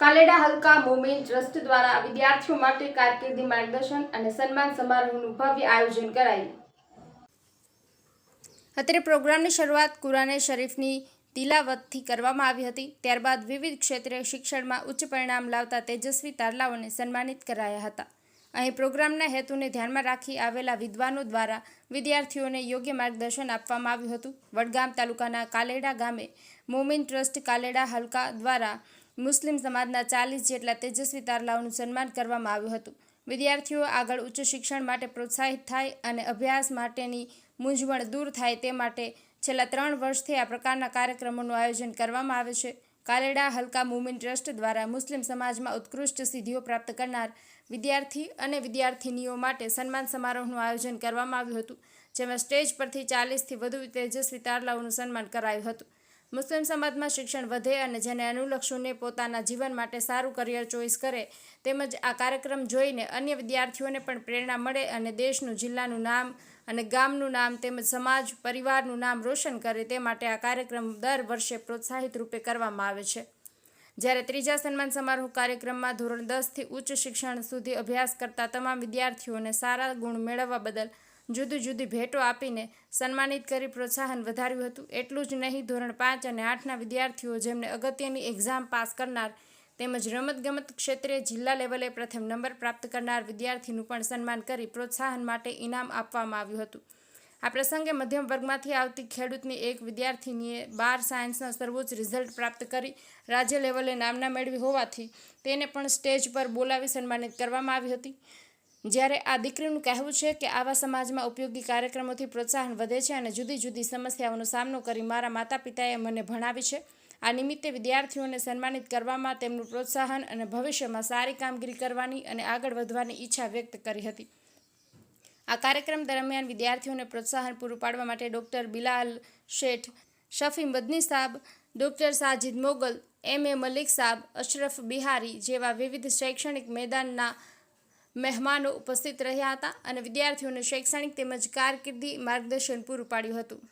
કાલેડા હલકા movement trust દ્વારા વિદ્યાર્થીઓ માટે કારકિર્દી માર્ગદર્શન અને સન્માન સમારોહનું ભવ્ય આયોજન કરાયું. અત્રે પ્રોગ્રામની શરૂઆત કુરાને શરીફની તિલાવતથી કરવામાં આવી હતી. ત્યારબાદ વિવિધ ક્ષેત્રે શિક્ષણમાં ઉચ્ચ પરિણામ લાવતા તેજસ્વી તારલાઓને સન્માનિત કરાયા હતા. અહીં પ્રોગ્રામના હેતુને ધ્યાનમાં રાખી આવેલા વિદ્વાનો દ્વારા વિદ્યાર્થીઓને યોગ્ય માર્ગદર્શન આપવામાં આવ્યું હતું. વડગામ તાલુકાના કાલેડા ગામે મોમિન ટ્રસ્ટ કાલેડા હલકા દ્વારા મુસ્લિમ સમાજના ચાલીસ જેટલા તેજસ્વી તારલાઓનું સન્માન કરવામાં આવ્યું હતું. વિદ્યાર્થીઓ આગળ ઉચ્ચ શિક્ષણ માટે પ્રોત્સાહિત થાય અને અભ્યાસ માટેની મૂંઝવણ દૂર થાય તે માટે છેલ્લા ત્રણ વર્ષથી આ પ્રકારના કાર્યક્રમોનું આયોજન કરવામાં આવે છે. કાલેડા હલકા મુવમેન્ટ ટ્રસ્ટ દ્વારા મુસ્લિમ સમાજમાં ઉત્કૃષ્ટ સિદ્ધિઓ પ્રાપ્ત કરનાર વિદ્યાર્થી અને વિદ્યાર્થિનીઓ માટે સન્માન સમારોહનું આયોજન કરવામાં આવ્યું હતું, જેમાં સ્ટેજ પરથી ચાલીસથી વધુ તેજસ્વી તારલાઓનું સન્માન કરાયું હતું. મુસ્લિમ સમાજમાં શિક્ષણ વધે અને જેને અનુલક્ષીને પોતાના જીવન માટે સારું કરિયર ચોઈસ કરે, તેમજ આ કાર્યક્રમ જોઈને અન્ય વિદ્યાર્થીઓને પણ પ્રેરણા મળે અને દેશનું જિલ્લાનું નામ અને ગામનું નામ તેમજ સમાજ, પરિવારનું નામ રોશન કરે તે માટે આ કાર્યક્રમ દર વર્ષે પ્રોત્સાહિત રૂપે કરવામાં આવે છે. જ્યારે ત્રીજા સન્માન સમારોહ કાર્યક્રમમાં ધોરણ દસથી ઉચ્ચ શિક્ષણ સુધી અભ્યાસ કરતા તમામ વિદ્યાર્થીઓને સારા ગુણ મેળવવા બદલ જુદી જુદી ભેટો આપીને સન્માનિત કરી પ્રોત્સાહન વધાર્યું હતું. એટલું જ નહીં, ધોરણ પાંચ અને આઠના વિદ્યાર્થીઓ જેમને અગત્યની એક્ઝામ પાસ કરનાર તેમજ રમતગમત ક્ષેત્રે જિલ્લા લેવલે પ્રથમ નંબર પ્રાપ્ત કરનાર વિદ્યાર્થીનું પણ સન્માન કરી પ્રોત્સાહન માટે ઇનામ આપવામાં આવ્યું હતું. આ પ્રસંગે મધ્યમ વર્ગમાંથી આવતી ખેડૂતની એક વિદ્યાર્થીનીએ બાર સાયન્સના સર્વોચ્ચ રિઝલ્ટ પ્રાપ્ત કરી રાજ્ય લેવલે નામના મેળવી હોવાથી તેને પણ સ્ટેજ પર બોલાવી સન્માનિત કરવામાં આવી હતી. જ્યારે આ દીકરીનું કહેવું છે કે આવા સમાજમાં ઉપયોગી કાર્યક્રમોથી પ્રોત્સાહન વધે છે અને જુદી જુદી સમસ્યાઓનો સામનો કરી મારા માતા પિતાએ મને ભણાવી છે. આ નિમિત્તે વિદ્યાર્થીઓને સન્માનિત કરવામાં તેમનું પ્રોત્સાહન અને ભવિષ્યમાં સારી કામગીરી કરવાની અને આગળ વધવાની ઈચ્છા વ્યક્ત કરી હતી. આ કાર્યક્રમ દરમિયાન વિદ્યાર્થીઓને પ્રોત્સાહન પૂરું પાડવા માટે doctor Bilal Sheth, Shafi Madani Saab, doctor Sajid Mogal, M A Malik સાબ, અશરફ બિહારી જેવા વિવિધ શૈક્ષણિક મેદાનના મહેમાનો ઉપસ્થિત રહ્યા હતા અને વિદ્યાર્થીઓને શૈક્ષણિક તેમજ કારકિર્દી માર્ગદર્શન પૂરું પાડ્યું હતું.